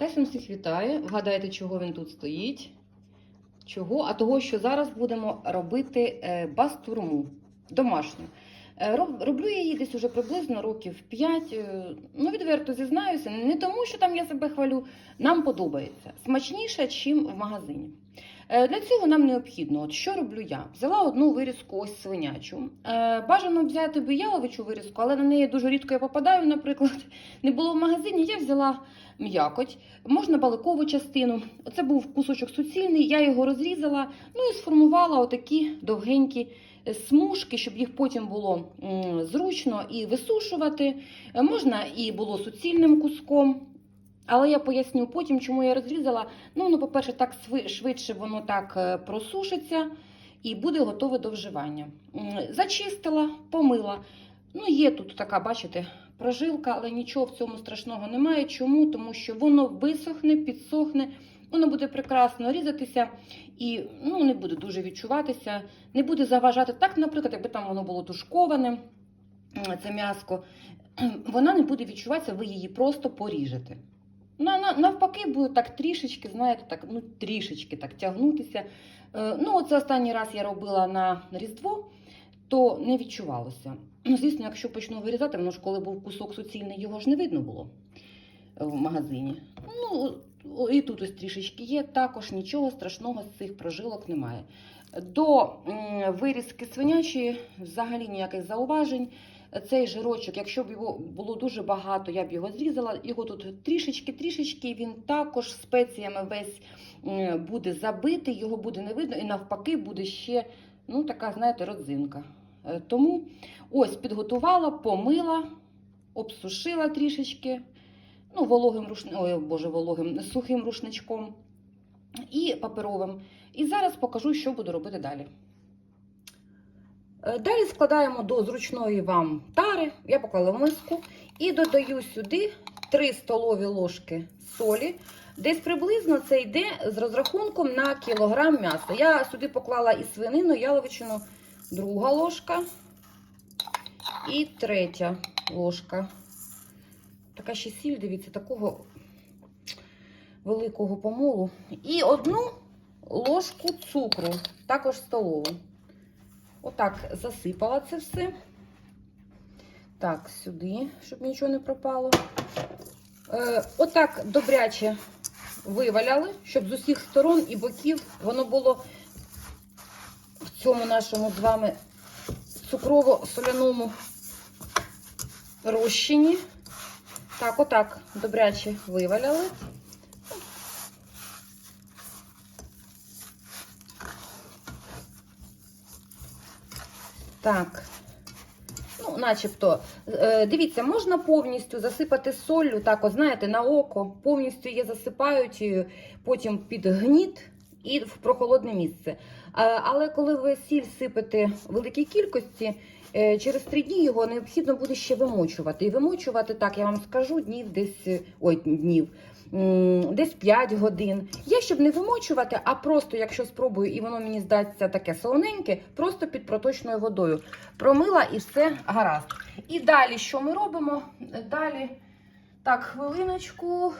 Тайсон всіх вітає. Вгадайте, чого він тут стоїть. Чого? А того, що зараз будемо робити е, бастурму домашню. Е, Роблю я її десь уже приблизно років 5. Ну, відверто зізнаюся, не тому, що там я себе хвалю. Нам подобається. Смачніше, ніж в магазині. Е, Для цього нам необхідно, от що роблю я? Взяла одну вирізку ось свинячу. Е, Бажано взяти би яловичу вирізку, але на неї дуже рідко я попадаю, наприклад. Не було в магазині, я взяла м'якоть, можна баликову частину. Оце був кусочок суцільний, я його розрізала, ну і сформувала отакі довгенькі е, смужки, щоб їх потім було зручно і висушувати. Можна і було суцільним куском. Але я поясню потім, чому я розрізала. Ну, ну по-перше, так швидше воно так е, просушиться і буде готове до вживання. Зачистила, помила. Ну, є тут така, бачите, прожилка, але нічого в цьому страшного немає. Чому? Тому що воно висохне, підсохне, воно буде прекрасно різатися і ну, не буде дуже відчуватися, не буде заважати. Так, наприклад, якби там воно було тушковане, це м'яско, вона не буде відчуватися, ви її просто поріжете. На, на, навпаки, буде так трішечки, знаєте, так, ну, трішечки так тягнутися. Е, ну, оце останній раз я робила на Різдво, то не відчувалося. Ну, звісно, якщо почну вирізати, воно ж коли був кусок суцільний, його ж не видно було в магазині. Ну, і тут ось трішечки є, також нічого страшного з цих прожилок немає. До вирізки свинячої взагалі ніяких зауважень. Цей жирочок, якщо б його було дуже багато, я б його зрізала. Його тут трішечки-трішечки, він також спеціями весь буде забитий, його буде не видно, і навпаки буде ще ну, така, знаєте, родзинка. Е, Тому ось підготувала, помила, обсушила трішечки, ну, вологим рушни... Ой, боже, вологим, сухим рушничком і паперовим. І зараз покажу, що буду робити далі. Е, Далі складаємо до зручної вам тари, я поклала в миску, і додаю сюди 3 столові ложки солі. Десь приблизно це йде з розрахунком на кілограм м'яса. Я сюди поклала і свинину, яловичину, друга ложка і третя ложка. Така ще сіль, дивіться, такого великого помолу. І одну ложку цукру, також столову. Отак засипала це все. Так, сюди, щоб нічого не пропало. Е, отак добряче виваляли, щоб з усіх сторон і боків воно було в цьому нашому з вами цукрово-соляному розчині. Так, отак добряче виваляли. Так. Ну, начебто, Е, дивіться, можна повністю засипати соллю, так, знаєте, на око. Повністю її засипають, е, потім під гніт і в прохолодне місце. Е, Але коли ви сіль сипете в великій кількості, через три дні його необхідно буде ще вимочувати. І вимочувати, так, я вам скажу, днів десь, е, ой, днів, десь 5 годин. Я, щоб не вимочувати, а просто, якщо спробую, і воно мені здасться таке солоненьке, просто під проточною водою. Промила і все гаразд. І далі, що ми робимо? Далі, так, хвилиночку.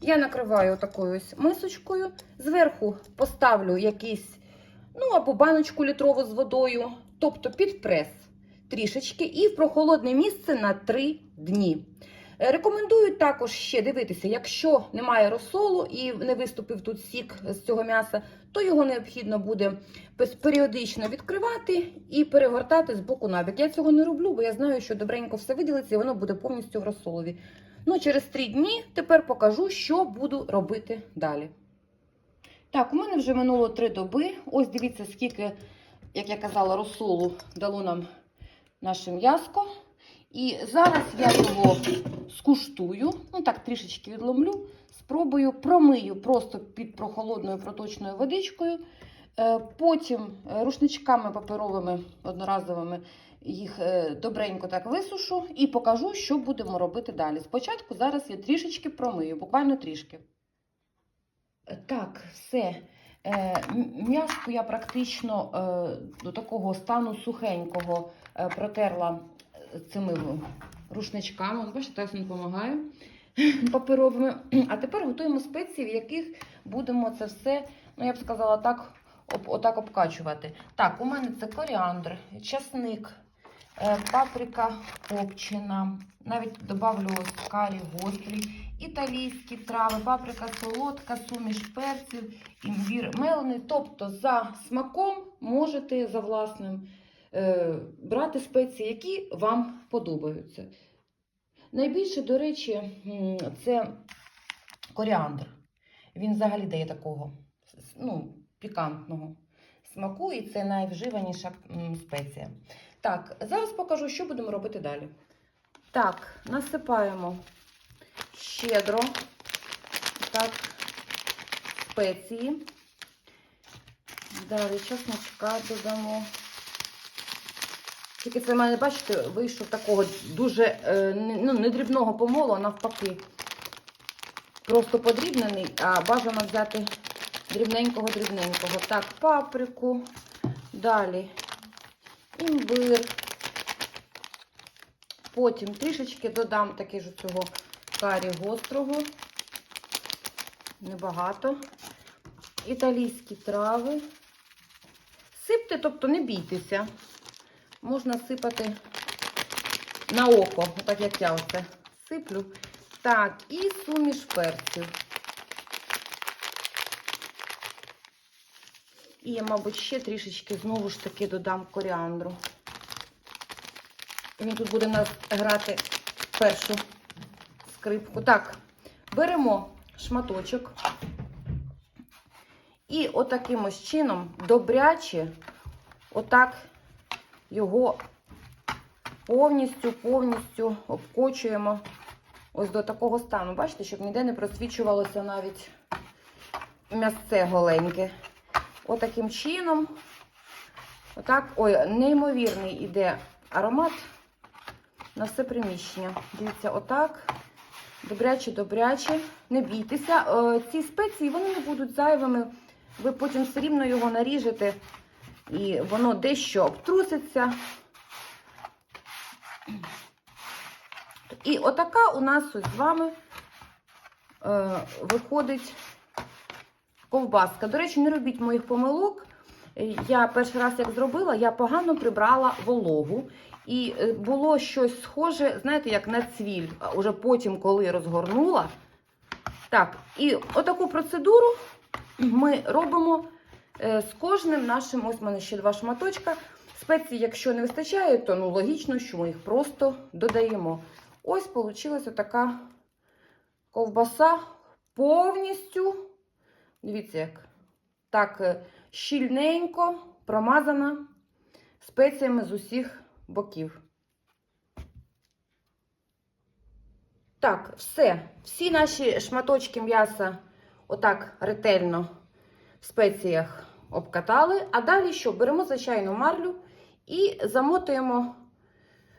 Я накриваю такою ось мисочкою. Зверху поставлю якийсь, ну або баночку літрову з водою, тобто під прес трішечки, і в прохолодне місце на 3 дні. Е, Рекомендую також ще дивитися, якщо немає розсолу і не виступив тут сік з цього м'яса, то його необхідно буде періодично відкривати і перегортати з боку на бік. Я цього не роблю, бо я знаю, що добренько все виділиться і воно буде повністю в розсолові. Ну, через три дні тепер покажу, що буду робити далі. Так, у мене вже минуло три доби. Ось дивіться, скільки, як я казала, розсолу дало нам наше м'яско. І зараз я його скуштую, ну так трішечки відломлю, спробую, промию просто під прохолодною проточною водичкою. Е, Потім е, рушничками паперовими одноразовими їх е, добренько так висушу і покажу, що будемо робити далі. Спочатку зараз я трішечки промию, буквально трішки. Так, все. Е, М'яско я практично е, до такого стану сухенького е, протерла цими рушничками. От Бачите, Тайсон допомагає. паперовими. А тепер готуємо спеції, в яких будемо це все, ну я б сказала так, отак обкачувати. Так, у мене це коріандр, часник, паприка копчена, навіть добавлю ось карі гострий, італійські трави, паприка солодка, суміш перців, імбір мелений. Тобто за смаком можете за власним е, брати спеції, які вам подобаються. Найбільше, до речі, це коріандр. Він взагалі дає такого ну, пікантного смаку, і це найвживаніша спеція. Так, зараз покажу, що будемо робити далі. Так, насипаємо щедро так, спеції. Далі чесночка додамо. Тільки це в мене, бачите, вийшов такого дуже е, ну, не дрібного помолу, а навпаки. Просто подрібнений, а бажано взяти дрібненького-дрібненького. Так, паприку. Далі імбир. Потім трішечки додам таки ж цього карі гострого. Небагато. Італійські трави. Сипте, тобто не бійтеся. Можна сипати на око, так як я оце сиплю. Так, і суміш перців. І мабуть, ще трішечки знову ж таки додам коріандру. Він тут буде в нас грати першу скрипку. Так, беремо шматочок. І отаким ось чином добряче, отак його повністю, повністю обкочуємо ось до такого стану. Бачите, щоб ніде не просвічувалося навіть м'ясце голеньке. Отаким чином. Отак, ой, неймовірний іде аромат на все приміщення. Дивіться, отак. Добряче, добряче. Не бійтеся. Е, Ці спеції вони не будуть зайвими. Ви потім все рівно його наріжете, і воно дещо обтруситься. І отака у нас ось з вами е, виходить ковбаска. До речі, не робіть моїх помилок. Е, Я перший раз як зробила, я погано прибрала вологу. І е, було щось схоже, знаєте, як на цвіль. Уже потім, коли розгорнула. Так, і отаку процедуру ми робимо е, з кожним нашим. Ось в мене ще два шматочка. Спеції, якщо не вистачає, то ну, логічно, що ми їх просто додаємо. Ось вийшла така ковбаса повністю. Дивіться, як так е, щільненько промазана спеціями з усіх боків. Так, все. Всі наші шматочки м'яса отак ретельно в спеціях обкатали. А далі що? Беремо звичайну марлю і замотуємо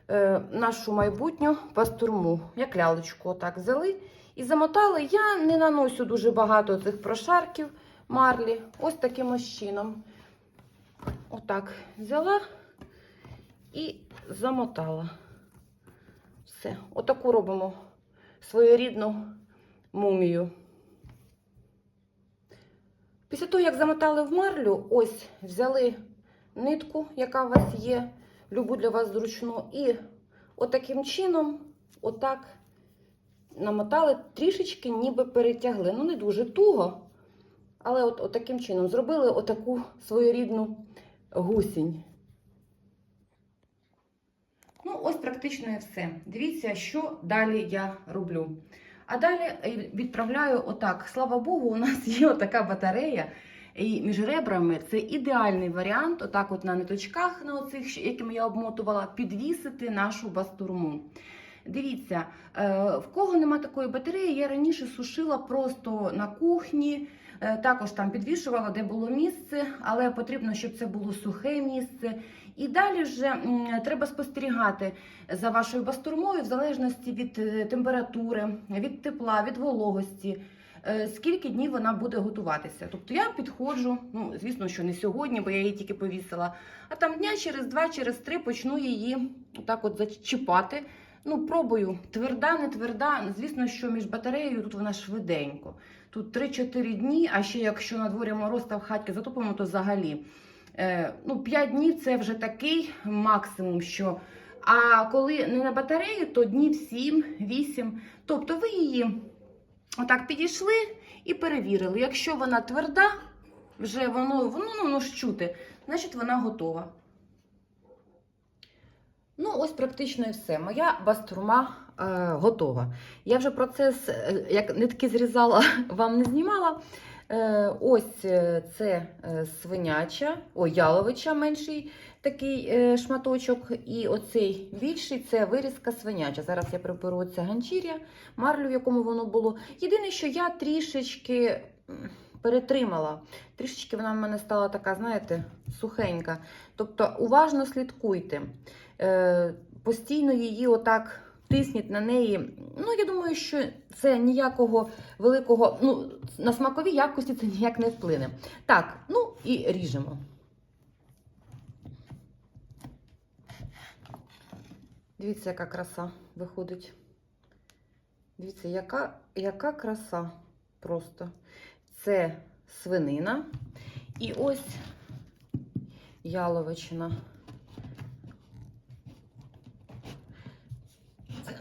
е, нашу майбутню пастурму. Як лялечку, отак взяли і замотали. Я не наношу дуже багато цих прошарків марлі. Ось таким ось чином. Отак взяла і замотала. Все. Отаку робимо своєрідну мумію. Після того, як замотали в марлю, ось взяли нитку, яка у вас є, любу для вас зручну, і отаким чином, отак намотали, трішечки ніби перетягли. Ну, не дуже туго, але от, от таким чином зробили отаку своєрідну гусінь. Ну, ось практично і все. Дивіться, що далі я роблю. А далі е, відправляю отак. Слава Богу, у нас є отака батарея. І між ребрами це ідеальний варіант, отак от на ниточках, на оцих, якими я обмотувала, підвісити нашу бастурму. Дивіться, е, в кого нема такої батареї, я раніше сушила просто на кухні, е, також там підвішувала, де було місце, але потрібно, щоб це було сухе місце. І далі вже треба спостерігати за вашою бастурмою в залежності від е, температури, від тепла, від вологості. Скільки днів вона буде готуватися? Тобто я підходжу, ну звісно, що не сьогодні, бо я її тільки повісила. А там дня через два, через три почну її так от зачіпати Ну, пробую. Тверда, не тверда. Звісно, що між батареєю тут вона швиденько. Тут 3-4 дні, а ще якщо на дворі мороз та в хатки затопимо, то взагалі. Е, ну, 5 днів це вже такий максимум, що. А коли не на батареї, то днів 7-8. Тобто ви її отак підійшли і перевірили. Якщо вона тверда, вже воно, воно, ну, воно ж чути, значить вона готова. Ну, ось практично і все. Моя бастурма е, готова. Я вже процес, е, як нитки зрізала, вам не знімала. Е, ось е, це е, свиняча, ой, яловича менший такий е, шматочок. І оцей більший це вирізка свиняча. Зараз я приберу це ганчір'я, марлю, в якому воно було. Єдине, що я трішечки перетримала. Трішечки вона в мене стала така, знаєте, сухенька. Тобто уважно слідкуйте. Е, постійно її отак тисніть на неї. Ну, я думаю, що це ніякого великого, ну, на смакові якості це ніяк не вплине. Так, ну і ріжемо. Дивіться, яка краса виходить. Дивіться, яка, яка краса просто. Це свинина. І ось яловичина.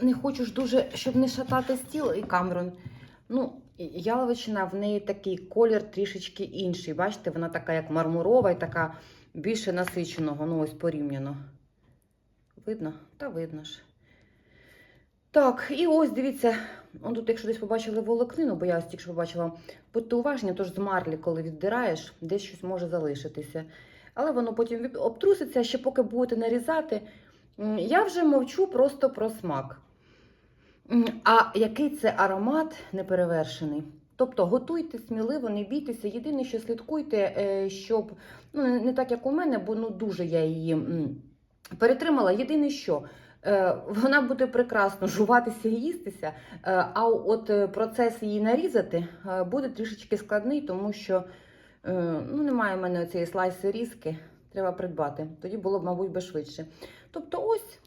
Не хочу ж дуже, щоб не шатати стіл і камеру. Ну, яловичина, в неї такий колір трішечки інший. Бачите, вона така, як мармурова і така більше насиченого, ну ось порівняно. Видно? Та видно ж. Так, і ось дивіться, он тут, якщо десь побачили волокнину, бо я ось тільки побачила, будьте уважні, тож з марлі, коли віддираєш, десь щось може залишитися. Але воно потім обтруситься, ще поки будете нарізати. Я вже мовчу просто про смак. А який це аромат неперевершений? Тобто готуйте сміливо, не бійтеся. Єдине, що слідкуйте, е, щоб ну не- так, як у мене, бо ну дуже я її перетримала. Єдине, що е, вона буде прекрасно жуватися і їстися, е, а от процес її нарізати буде трішечки складний, тому що ну, немає в мене цієї слайси різки. Треба придбати. Тоді було б, мабуть, би швидше. Тобто, ось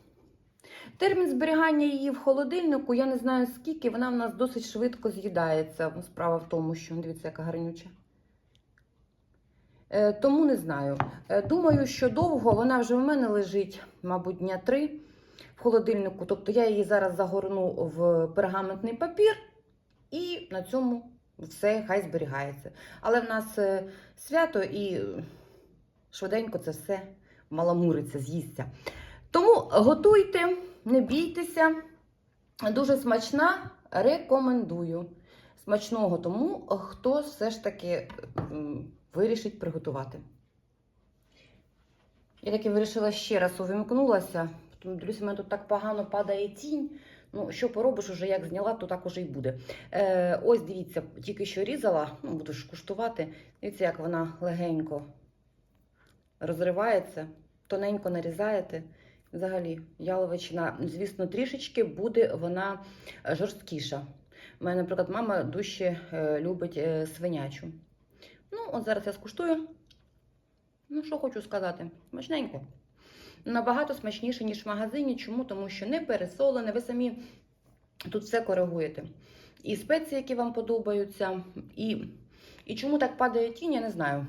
термін зберігання її в холодильнику, я не знаю скільки, вона в нас досить швидко з'їдається. Справа в тому, що дивіться, яка гарнюча. Е, Тому не знаю. Е, Думаю, що довго вона вже в мене лежить, мабуть, дня три в холодильнику. Тобто я її зараз загорну в пергаментний папір, і на цьому все хай зберігається. Але в нас е, свято і швиденько це все маламуриться, з'їсться. Тому готуйте, не бійтеся. Дуже смачна, рекомендую. Смачного тому, хто все ж таки вирішить приготувати. Я таки вирішила ще раз увімкнулася. Тому в мене тут так погано падає тінь. Ну, що поробиш, уже як зняла, то так уже й буде. Е, ось дивіться, тільки що різала, ну, буду ж куштувати. Дивіться, як вона легенько розривається, тоненько нарізаєте. Взагалі, яловичина, звісно, трішечки буде вона е, жорсткіша. У мене, наприклад, мама дужче е, любить е, свинячу. Ну, от зараз я скуштую. Ну, що хочу сказати, смачненько. Набагато смачніше, ніж в магазині. Чому? Тому що не пересолене, ви самі тут все коригуєте. І спеції, які вам подобаються, і, і чому так падає тінь, я не знаю.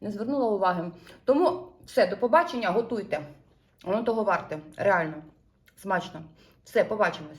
Не звернула уваги. Тому все, до побачення, готуйте. Воно того варте. Реально. Смачно. Все, побачимось.